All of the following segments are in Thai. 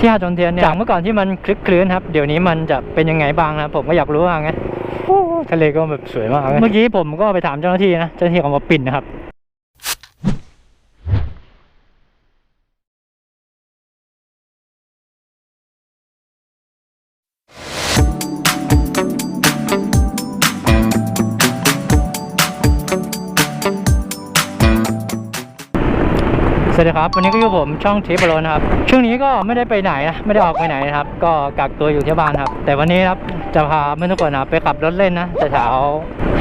ที่หาดจอมเทียนเนี่ยจากเมื่อก่อนที่มันคลึกคลื้นครับ เดี๋ยวนี้มันจะเป็นยังไงบ้างนะผมก็อยากรู้ว่าไงโอ้ทะเลก็แบบสวยมากเลยเมื่อกี้ผมก็ไปถามเจ้าหน้าที่นะ เจ้าหน้าที่ของมาปิ่นนะครับ สวัสดีครับวันนี้ก็อยู่ผมช่องทิปบอลนะครับช่วงนี้ก็ไม่ได้ไปไหนนะไม่ได้ออกไปไหนนะครับ ก็กักตัวอยู่ที่บ้านครับ แต่วันนี้ครับจะพาเพื่อนทุกคนนะไปขับรถเล่นนะแถว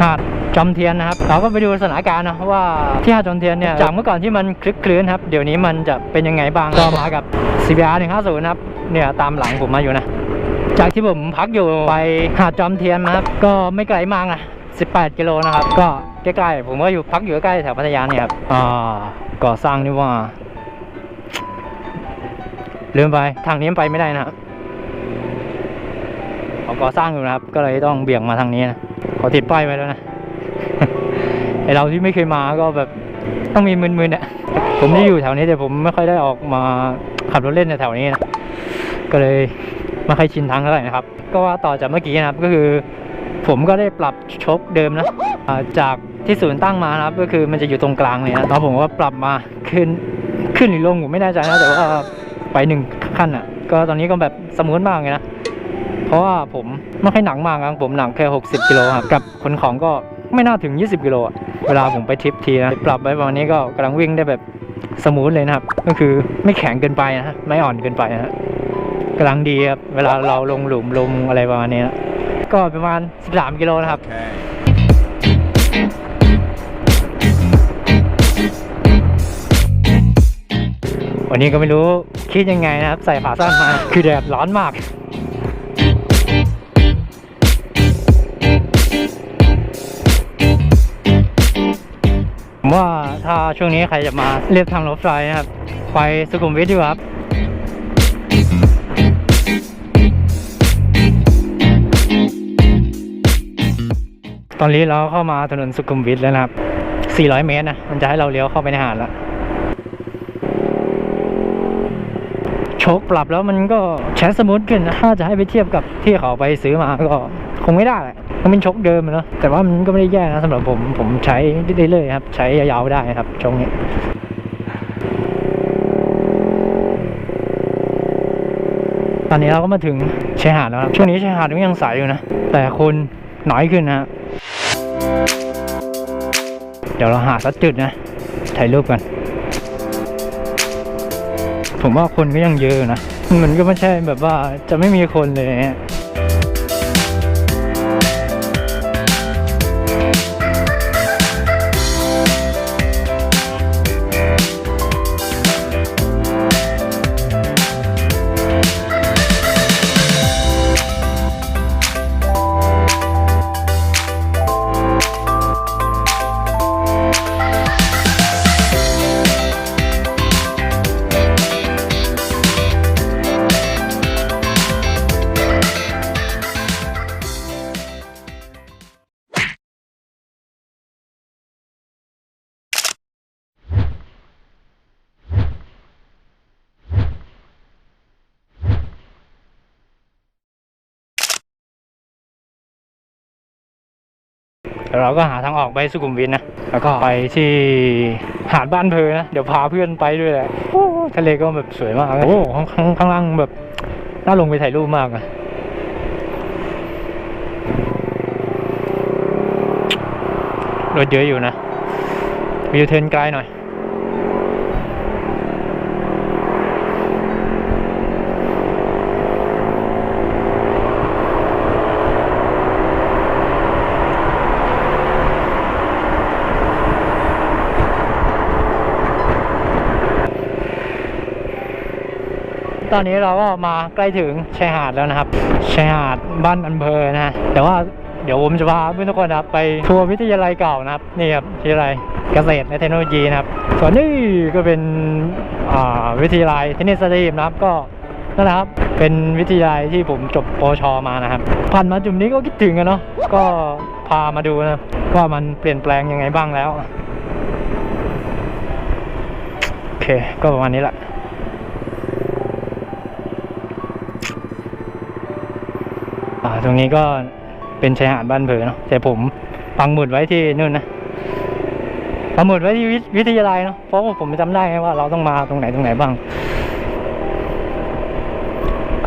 หาดจอมเทียนนะครับเราก็ไปดูสถานการณ์นะว่าที่หาดจอมเทียนเนี่ยจากเมื่อก่อนที่มันคลึกคลื้นครับเดี๋ยวนี้มันจะเป็นยังไงบ้างก็มากับ CBR 150นะครับเนี่ยตามหลังผมมาอยู่นะ จากที่ผมพักอยู่ไปหาดจอมเทียนนะครับก็ไม่ไกลมากนะ18 กิโลนะครับก็ ใกล้ๆ ผมก็อยู่พักอยู่ใกล้แถวพัทยาเนี่ยครับ อ่า ก่อสร้างนี่ว่า ลืมไป ทางนี้ไปไม่ได้นะครับเขาก่อสร้างอยู่นะครับ ก็เลยต้องเบี่ยงมาทางนี้นะขอติดป้ายไว้แล้วนะไอเราที่ไม่เคยมาก็แบบต้องมีมึนๆเนี่ยผมนี่อยู่แถวนี้แต่ผมไม่ค่อยได้ออกมาขับรถเล่นแถวนี้นะ ก็เลยไม่ค่อยชินทางเท่าไหร่นะครับ ก็ว่าต่อจากเมื่อกี้นะครับก็คือ ผมก็ได้ปรับชกเดิมนะ จากที่ศูนย์ตั้งมานะครับ ก็คือมันจะอยู่ตรงกลางเลยนะแล้วผมก็ปรับมาขึ้นขึ้นหรือลงผมไม่แน่ใจนะแต่ว่าไปหนึ่งขั้นอะ ก็ตอนนี้ก็แบบสมูทมากเลยนะเพราะว่าผมไม่ค่อยหนักมากครับผมหนักแค่ 60กิโลครับกับขนของก็ไม่น่าถึง 20กิโลอะเวลาผมไปทริปทีนะปรับไว้ประมาณนี้ก็กำลังวิ่งได้แบบสมูทเลยนะครับ ก็คือไม่แข็งเกินไปนะไม่อ่อนเกินไปนะกำลังดีครับเวลาเราลงหลุมลงอะไรประมาณนี้นะก็ประมาณ 13 กิโลนะครับ วันนี้ก็ไม่รู้คิดยังไงนะครับ ใส่ขาสั้นมาคือแดดร้อนมากผมว่าถ้าช่วงนี้ใครจะมาเรียบทางรถไฟนะครับ ไปสุขุมวิทดีกว่าครับตอนนี้เราเข้ามาถนนสุขุมวิทแล้วนะครับ 400 เมตรนะ มันจะให้เราเลี้ยวเข้าไปในหาดแล้ว โช คปรับแล้วมันก็แชนสมูทขึ้นนะถ้าจะให้ไปเทียบกับที่เขาไปซื้อมาก็คงไม่ได้มันเป็นชคเดิมเนะแต่ว่ามันก็ไม่ได้แย่นะสำหรับผมผมใช้ได้เลยๆครับ ใช้ยาวๆได้ครับช่วงนี้ตอนนี้เราก็มาถึงชายหาดแล้วครับช่วงนี้ชายหาดก็ยังใสอยู่นะ แต่คนน้อยขึ้นนะฮะเดี๋ยวเราหาสักจุดนะถ่ายรูปกัน ผมว่าคนก็ยังเยอะนะ มันก็ไม่ใช่แบบว่าจะไม่มีคนเลย ดี๋ยวเราก็หาทางออกไปสุขุมวิทนะ แล้วก็ไปที่หาดบ้านเพอนะ เดี๋ยวพาเพื่อนไปด้วยแหละโอ้ทะเลก็แบบสวยมากเลยโอ้ข้างข้างข้างล่างแบบน่าลงไปถ่ายรูปมากอะรถเยอะอยู่นะวิวเทิร์นไกลหน่อย ตอนนี้เราก็มาใกล้ถึงชายหาดแล้วนะครับชายหาดบ้านอำเภอนะแต่ว่าเดี๋ยวผมจะพาเพื่อนทุกคนนะครับไปทัวร์วิทยาลัยเก่านะครับนี่ครับวิทยาลัยเกษตรและเทคโนโลยีนะครับ ส่วนนี้ก็เป็นวิทยาลัยเทคนิคสตรีมนะครับก็นั่นแหละครับเป็นวิทยาลัยที่ผมจบปชมานะครับผ่านมาจุดนี้ก็คิดถึงอะเนาะก็พามาดูนะว่ามันเปลี่ยนแปลงยังไงบ้างแล้วโอเคก็ประมาณนี้แหละ ตรงนี้ก็เป็นชายหาดบ้านเผอเนาะแต่ผมปังหมุดไว้ที่นู่นนะปังหมุดไว้ที่วิทยาลัยเนาะเพราะว่าผมจำได้ไงว่าเราต้องมาตรงไหนตรงไหนบ้าง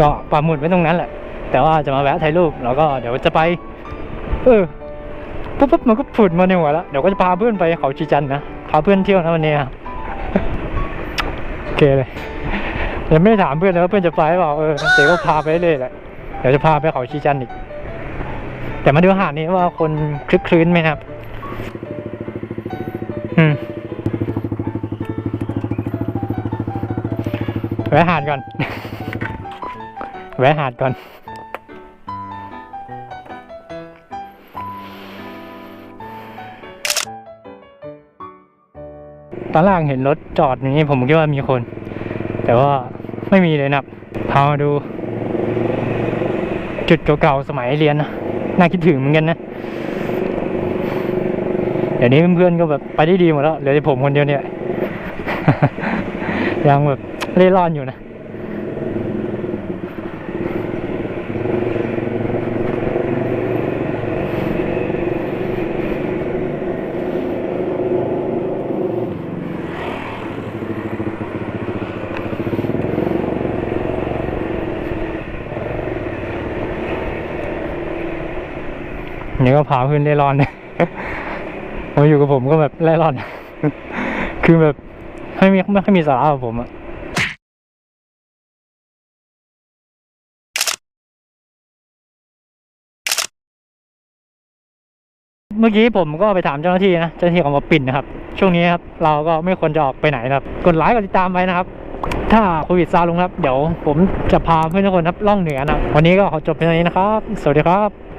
ก็ปังหมุดไว้ตรงนั้นแหละ แต่ว่าจะมาแวะถ่ายรูปแล้วก็เดี๋ยวจะไปเออปุ๊บปุ๊บมันก็ผุดมาในหัวแล้วเดี๋ยวก็จะพาเพื่อนไปเขาชีจันนะพาเพื่อนเที่ยวนะวันนี้ครับโอเคเลยยังไม่ได้ถามเพื่อนเลยว่าเพื่อนจะไปหรือเปล่าเออเดี๋ยวก็พาไปเรื่อยแหละ เดี๋ยวจะพาไปเขาชีจันอีก แต่มาดูหาดนี้ว่าคนคลึกคลื้นไหมครับ อืมแวะหาดก่อน แวะหาดก่อนตอนแรกเห็นรถจอดอย่างนี้ผมคิดว่ามีคน แต่ว่าไม่มีเลยนะพามาดู จุดเก่าๆสมัยเรียนนะน่าคิดถึงเหมือนกันนะเดี๋ยวนี้เพื่อนๆก็แบบไปได้ดีหมดแล้วเหลือแต่ผมคนเดียวเนี่ยยังแบบเล่ร่อนอยู่นะ นี่ก็พาเพื่อนเล่ร่อนเนี่ยมาอยู่กับผมก็แบบเล่ร่อน คือแบบไม่มีไม่ค่อยมีสาระกับผมอะเมื่อกี้ผมก็ไปถามเจ้าหน้าที่นะเจ้าหน้าที่ของมาปิ่นนะครับ ช่วงนี้ครับเราก็ไม่ควรจะออกไปไหนนะครับ กดไลค์กดติดตามไว้นะครับ ถ้าโควิดซาลงครับ เดี๋ยวผมจะพาเพื่อนทุกคนครับล่องเหนือนะวันนี้ก็ขอจบเพียงเท่านี้นะครับ สวัสดีครับ